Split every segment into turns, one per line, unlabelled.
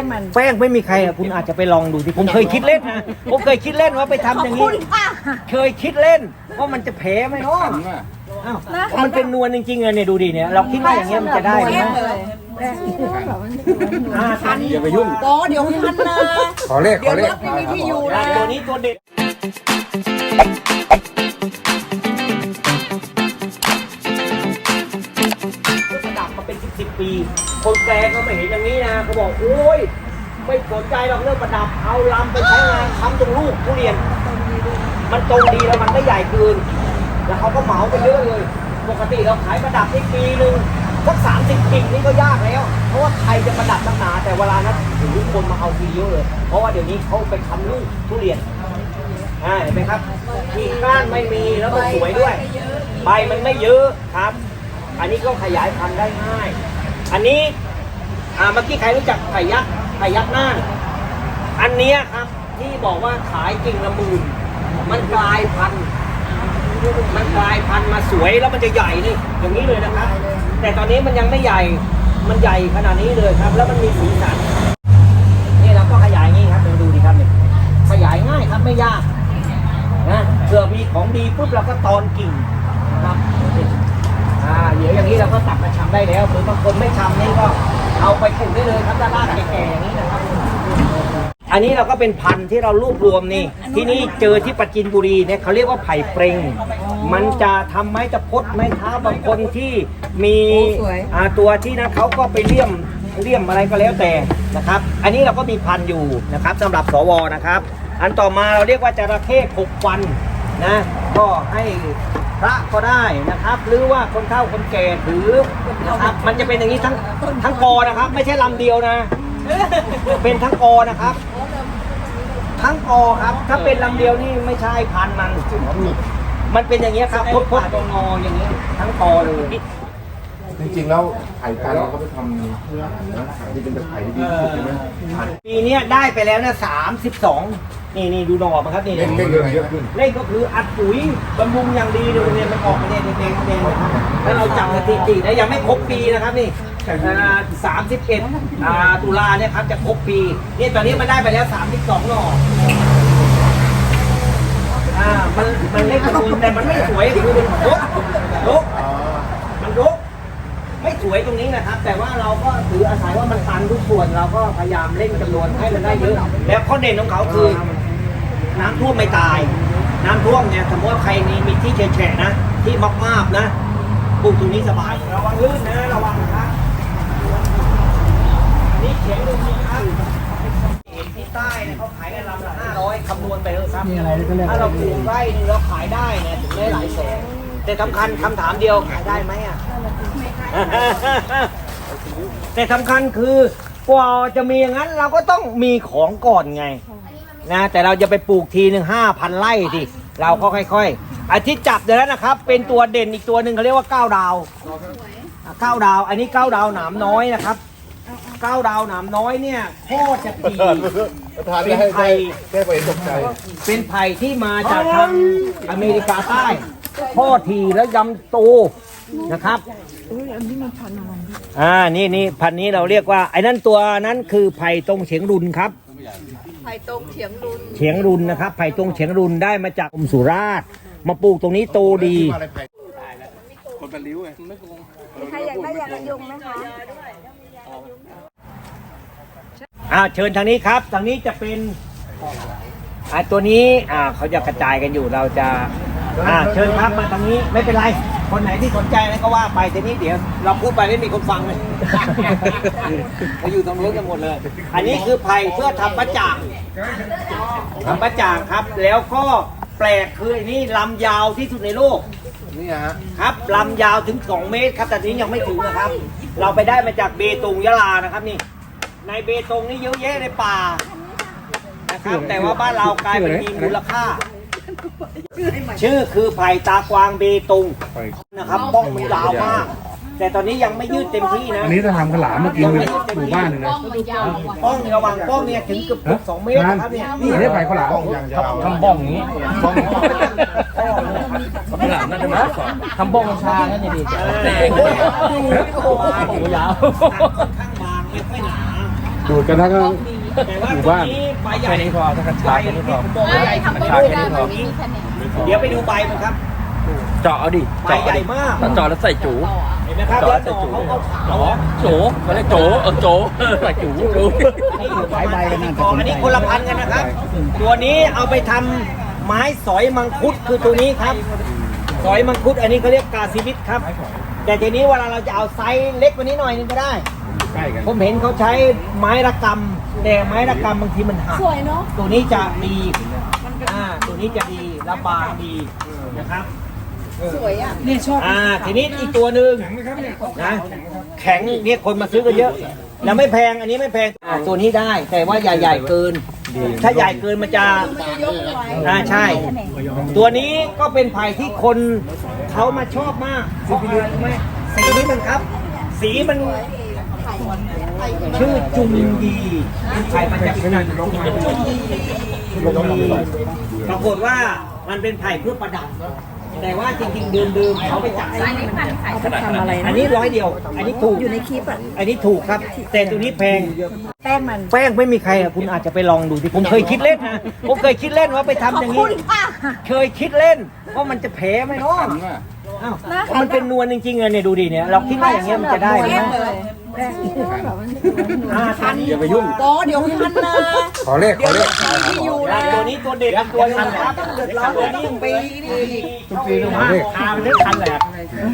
งมัน
แป้งไม่มีใครอะคุณอาจจะไปลองดูที่ผมเคยคิดเล่นนะผมเคยคิดเล่นว่าไปทำอย่างนี้ เคยคิดเล่นว่ามันจะแพ้ไหมเนาะอ้าวมันเป็นนวลจริงๆเลยเนี่ยดูดิเนี่ยเราคิดว่าอย่างเงี้ยมันจะได้ไหมอ่าอันนี้
อย่าไปยุ่ง
โอ้เดี๋ยวพันนะ
ขอเลขข
เดี๋ย
อ
ว
เล
ร
ข
ถไม่มีที่อยู่นะ
ตัวนี้ตัวเด็ด คนแปลก็ไม่เห็นอย่างนี้นะเขาบอกโอ้ยไม่สนใจหรอกเรื่องประดับเอาลำไปใช้งานทำตรงลูกทุเรียน มันตรงดีแล้วมันไม่ใหญ่เกิน แล้วเขาก็เหมาไปเยอะเลย ปกติเราขายประดับได้ปีหนึ่งสักสามสิบกิ่งนี่ก็ยากแล้ว เพราะว่าใครจะประดับตั้งนาแต่เวลานั้นถึงคนมาเอาทีเยอะเลย เพราะว่าเดี๋ยวนี้เขาไปทำลูกทุเรียนอ่าเห็นไหมครับกิ่ก้านไม่มีแล้วก็สวยด้วย ใบมันไม่เยอะครับ อันนี้ก็ขยายพันธุ์ได้ง่าย อันนี้ อ่าเมื่อกี้ใครรู้จักไผ่ยักษ์ไผ่ยักษ์น่านอันเนี้ยครับที่บอกว่าขายกิ่งละหมื่นมันกลายพันธุ์มันกลายพันธุ์มาสวยแล้วมันจะใหญ่นี่อย่างนี้เลยนะครับ แต่ตอนนี้มันยังไม่ใหญ่มันใหญ่ขนาดนี้เลยครับ แล้วมันมีสีสันนี่เราก็ขยายงี้ครับดูดูดิครับนี่ขยายง่ายครับไม่ยากนะเผื่อมีของดีปุ๊บเราก็ตอนกิ่งนะครับอ่าเดี๋ยวอย่างนี้เราก็ตัดมาชำได้แล้วหรือบางคนไม่ชำนี่ก็ เอาไปปลูกได้เลยครับด้านล่างแก่ๆอย่างนี้นะครับอันนี้เราก็เป็นพันธุ์ที่เรารวบรวมนี่ ที่นี่เจอที่ปัจจินบุรีเนี่ยเขาเรียกว่าไผ่เปรงมันจะทำไม้จะพดไม้เท้าบางคนที่มีอ่าตัวที่นะเขาก็ไปเลี่ยมเลี่ยมอะไรก็แล้วแต่นะครับ อันนี้เราก็มีพันธุ์อยู่นะครับสำหรับสวนะครับ อันต่อมาเราเรียกว่าจระเข้หกวันนะก็ให้ พระก็ได้นะครับ หรือว่าคนเฒ่าคนแก่ถือนะครับมันจะเป็นอย่างนี้ทั้งทั้งกอนะครับ ไม่ใช่ลำเดียวนะ เป็นทั้งกอนะครับ ทั้งกอครับ ถ้าเป็นลำเดียวนี่ไม่ใช่พันธุ์มันมันเป็นอย่างเงี้ยครับพดพดงอๆอย่างนี้ ทั้งกอเลย
จริงๆแล้วไผ่กันเราก็ไปทำนะที่เป็นตะไคร้ที่ดีที่สุดใช่ไหมไผ่
ปีเนี้ยได้ไปแล้วนะสามสิบสอง นี่นี่ดูหนอมันครับนี่
เล่นเล่นเยอะเยอะขึ้น
เล่นก็คืออัดปุ๋ยบำรุงอย่างดีเลยเนี่ยมันออกมาเนี่ยแดงๆแดงๆนะครับถ้าเราจับสถิตินะยังไม่ครบปีนะครับนี่สามสิบเอ็ดตุลาเนี่ยครับจะครบปีนี่ตอนนี้มันได้ไปแล้วสามสิบสองหน่ออ่ามันมันเล็กมันนูนแต่มันไม่สวยคือมันรกรกมันรกไม่สวยตรงนี้นะครับ แต่ว่าเราก็ถืออาศัยว่ามันตันทุกส่วนเราก็พยายามเล่นจำนวนให้มันได้เยอะ แล้วข้อเด่นของเขาคือ น้ำท่วมไม่ตาย น้ำท่วมเนี่ยสมมติว่าใครมีมีที่แฉะๆนะ ที่มากๆนะปลูกตรงนี้สบายระวังลื่นนะระวังนะครับอันนี้เขียงดูนี่ครับเห็นที่ใต้เนี่ยเขาขายกันลำละห้าร้อยคำนวณไปเลยครับถ้าเราปลูกไร่หนึงเราขายได้เนี่ยถึงได้หลายแสนแต่สำคัญคำถามเดียวขายได้ไหมอะแต่สำคัญคือกว่าจะมีอย่างนั้นเราก็ต้องมีของก่อนไง นะแต่เราจะไปปลูกทีหนึ่งห้าพันไร่สิเราก็ค่อยๆอาทิตย์จับเดี๋ยวแล้วนะครับ เป็นตัวเด่นอีกตัวหนึ่งเขาเรียกว่าก้าวดาวอะก้าวดาว อันนี้ก้าวดาวหนามน้อยนะครับก้าวดาวหนามน้อยเนี่ยโคตรจะดี
ประธานได้ให้ได้ได้ไปตกใจ
เป็นไผ่ที่มาจากทางอเมริกาใต้พ่อทีแล้วยำโตนะครับอ่านี่นี่พันธุ์นี้เราเรียกว่าไอ้นั่นตัวนั้นคือไผ่ตรงเฉียงรุนครับ
ไผ่ตรงเฉียงรุน
เฉียงรุนนะครับไผ่ตรงเฉียงรุนได้มาจากกรมสุราษฎร์มาปลูกตรงนี้โตดี
อะไรไผ่
ใครอยากได้ยากันยุงไหมคะ
อ่าเชิญทางนี้ครับทางนี้จะเป็นอ่าตัวนี้อ่าเขาจะกระจายกันอยู่เราจะอ่าเชิญครับมาทางนี้ไม่เป็นไร คนไหนที่สนใจอะไรก็ว่าไปทีนี้เดี๋ยว เราพูดไปไม่มีคนฟังเลยเราอยู่ตรงนู้นกันหมดเลย อันนี้คือไผ่เพื่อทำประจ่างทำประจ่างครับ แล้วก็แปลกคืออันนี้ลำยาวที่สุดในโลก
นี่ฮะ
ครับลำยาวถึง 2 เมตรครับแต่ทีนี้ยังไม่ถึงนะครับ เราไปได้มาจากเบตงยะลานะครับนี่ ในเบตงนี่เยอะแยะในป่านะครับแต่ว่าบ้านเรากลายเป็นมีมูลค่า ชื่อคือไผ่ตากวางเบตงนะครับบ้องมันยาวมาก แต่ตอนนี้ยังไม่ยืดเต็มที่นะ
อันนี้ถ้าทำขาวหลามมากินในหมู่บ้านเลยนะ
ป้องเนี่ยระหว่างป้องเนี่ยถึงเกือบสองเมตรนะครับเนี่ย
นี่ได้ไปข้าวหลาม
บ้องยางยาว
ทำบ้องอย่างนี้บ้องข้าวหลามน่าจะมาสอนทำบ้องชานั่นจะดี
แต่โอ้ยดูโอ้ย
ยาว
ข้างบางไม่ค่อย หนา
ดูดกันทั้ง
แต่ว่า
หมู่
ตัว
บ้าน
นี้ใบใหญ่
แค่นี้พอถ้ากัญชาแค่นี้พอ
ผมบอกว่าใหญ่ธรรมดา
แค่นี้พอ
เดี๋ยวไปดูใบมันครับ
เจาะเอาดิ
ใบใหญ่มาก
แล้วเจาะแล้วใส่จู
เห็นไหมครับแล้วหน่อเขาเขาขาว
โจเขาเรียกโจเออโจใส่จูจู
นี่อยู่ใบใบกันนะอันนี้คนละพันกันนะครับ ตัวนี้เอาไปทำไม้สอยมังคุดคือตัวนี้ครับ สอยมังคุดอันนี้เขาเรียกกาซิวิตครับ แต่ทีนี้เวลาเราจะเอาไซส์เล็กกว่านี้หน่อยนึงก็ได้
ใกล้กัน
ผมเห็นเขาใช้ไม้ระกำ แต่ไม้ระกำบางทีมันหัก
สวยเนาะ
ตัวนี้จะดีอ่าตัวนี้จะดีระบางดีนะครับ
สวยอะ
อ่าทีนี้อีกตัวหนึ่งนะแข็งเนี่ยคนมาซื้อกันเยอะ แล้วไม่แพงอันนี้ไม่แพงอ่าตัวนี้ได้แต่ว่าอย่าใหญ่เกิน ถ้าใหญ่เกินมันจะ
ยกไว้
อ่าใช่ ตัวนี้ก็เป็นไผ่ที่คนเขามาชอบมากเพราะอะไรรู้ไหมสีนี้มันครับ สีมัน ชื่อจุงดีไผ่มันจะเป็นจุงดีปรากฏว่ามันเป็นไผ่เพื่อประดับแต่ว่าจริงๆเดิมๆเขาไปจับไซส์
เอาไปทำอะไร
อั
นะ
นนี้ร้อยเดียว อันนี้ถูก
อยู่ในคลิปอะ
อันนี้ถูกครับ แต่ตัวนี้แพง
แป้งมัน
แป้งไม่มีใครอะคุณอาจจะไปลองดูที่ผมเคยคิดเล่นนะผมเคยคิดเล่นว่าไปทำอย่างนี้เคยคิดเล่นว่ามันจะแพ้ไหมเนาะอ้าวก็มันเป็นนวลจริงๆอะเนี่ยดูดิเนี่ยเราคิดว่าอย่างเงี้ยมันจะได้ไหม อ่าทัน
อย่าไปยุ่ง
โตเดี๋ยวพันนะ
ขอเลขขอเลข
ที่อยู่นะ
ตัวนี้ตัวเด็ดตัวนึงครับ
เดือดร้อน
ตัว
เลย
นี้
ปีนี่
ทุกปีต้องขอ
มา
เลข
พาไปได้ทันแหละ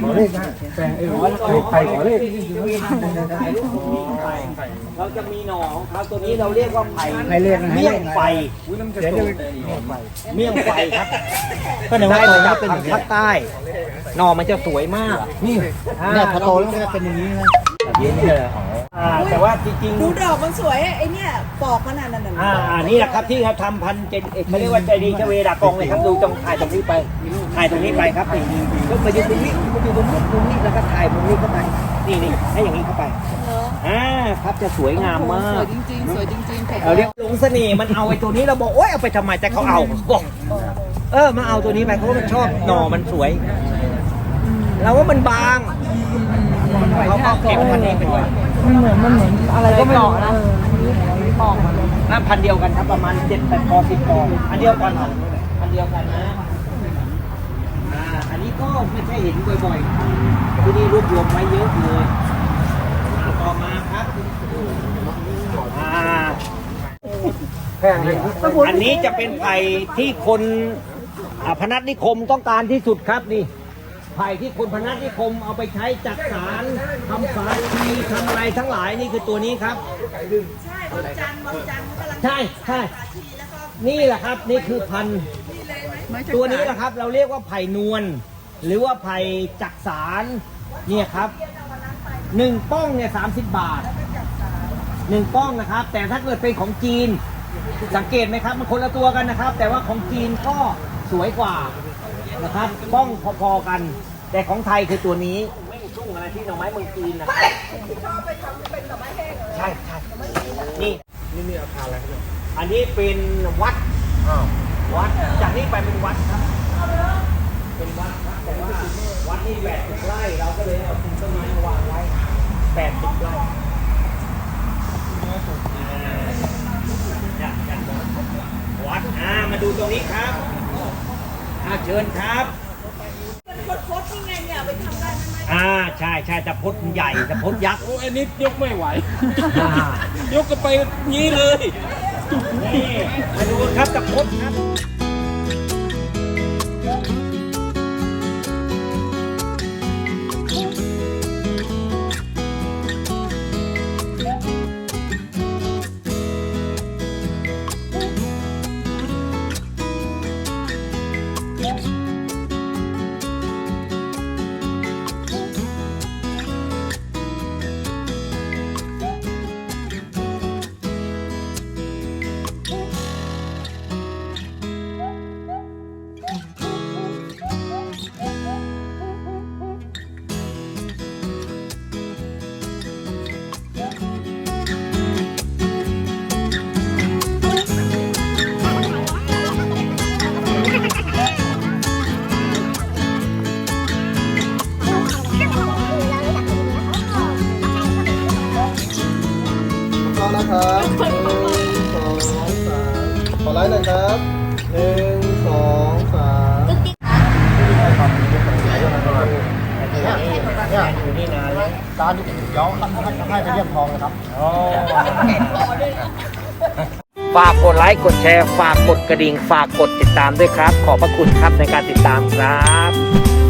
ขอเลขนะแฟนเอ้ยเลขใครขอเลข
เราจะมีหนอของเขาตัวนี้เราเรียกว่าไผ่
ให้เลขนะให้
เมี่ยงไฟ
เดี๋ยวจะ
เมี่ยงไฟครับก็ในว่าเราจากทางภาคใต้หน่อมันจะสวยมาก
นี่เนี่ยพอโตแล้วมันจะเป็นอย่างนี้นะ
อ่าแต่ว่าจริง
ดูดอกมันสวยไอ้เนี่ยปอกมันน่ะนั่นน่ะ
ๆอ่าอ่านี่แหละครับที่เขาทำพันเจนเอกเขาเรียกว่าใจดีชเวดากองเลยครับดูตรงถ่ายตรงนี้ไปถ่ายตรงนี้ไปครับนี่ก็มายืนตรงนี้มายืนตรงนี้ตรงนี้แล้วก็ถ่ายมุมนี้เข้าไปนี่นี่ให้อย่างนี้เข้าไปอ่าครับจะสวยงามมาก
จริงๆ สวยจริงๆแข็ง
เราเรียกหลงเสน่ห์มันเอาไอ้ตัวนี้เราบอกโอ๊ยเอาไปทำไมแต่เขาเอาบอกเออมาเอาตัวนี้ไปเพราะว่ามันชอบหน่อมันสวยเราว่ามันบาง เขาก็เก็บพันนี้ไปด้วย
อะไรก็ไม่รู้นะ
นั่นพันเดียวกันครับประมาณเจ็ดแปดปอสิบปออันเดียวกันเหรออันเดียวกันนะอ่าอันนี้ก็ไม่ใช่เห็นบ่อยๆที่นี่รวบรวมไว้เยอะเลยต่อมาครับอ่า
แพงเลย
อันนี้จะเป็นไผ่ที่คนอ่าพนัสนิคมต้องการที่สุดครับนี่ ไผ่ที่คนพนัสนิคมเอาไปใช้จักสารทำสารทีทำอะไรทั้งหลายนี่คือตัวนี้ครับ ใช่จันจันใช่ใช่นี่แหละครับนี่คือพันธุ์ตัวนี้แหละครับ เราเรียกว่าไผ่นวลหรือว่าไผ่จักสารเนี่ยครับหนึ่งป้องเนี่ยสามสิบบาทหนึ่งป้องนะครับ แต่ถ้าเกิดเป็นของจีน สังเกตไหมครับมันคนละตัวกันนะครับ แต่ว่าของจีนก็สวยกว่า นะครับป้องพอๆกัน แต่ของไทยคือตัวนี้ไม่ชุ่งอะไรที่หน่อไม้เมืองจีนนะใช่ใช่นี่
นี่นี่อาคารอะไรครับเนี่ย
อันนี้เป็นวัดวัดจากนี้ไปเป็นวัดครับเป็นวัดครับแต่ว่าวัดนี่แปดสิบไร่เราก็เลยเอาต้นไม้มาวางไว้แปดสิบไร่อ่าอยากอยากวัดอ่ามาดูตรงนี้ครับ อ่าเชิญครับอ่าใช่ใช่แต่พดใหญ่แต่พดยักษ์
โอ้อันนี้ยกไม่ไหว
อ่า ย
กกันไปงี้เลย
นี่มาดูครับตะพดครับ
นา
นแล้
เดี๋ยวให้ไปเยี่ยมทองนะครับ
ฝากกดไลค์กดแชร์ ฝากกดกระดิ่ง ฝากกดติดตามด้วยครับ ขอบพระคุณครับในการติดตามครับ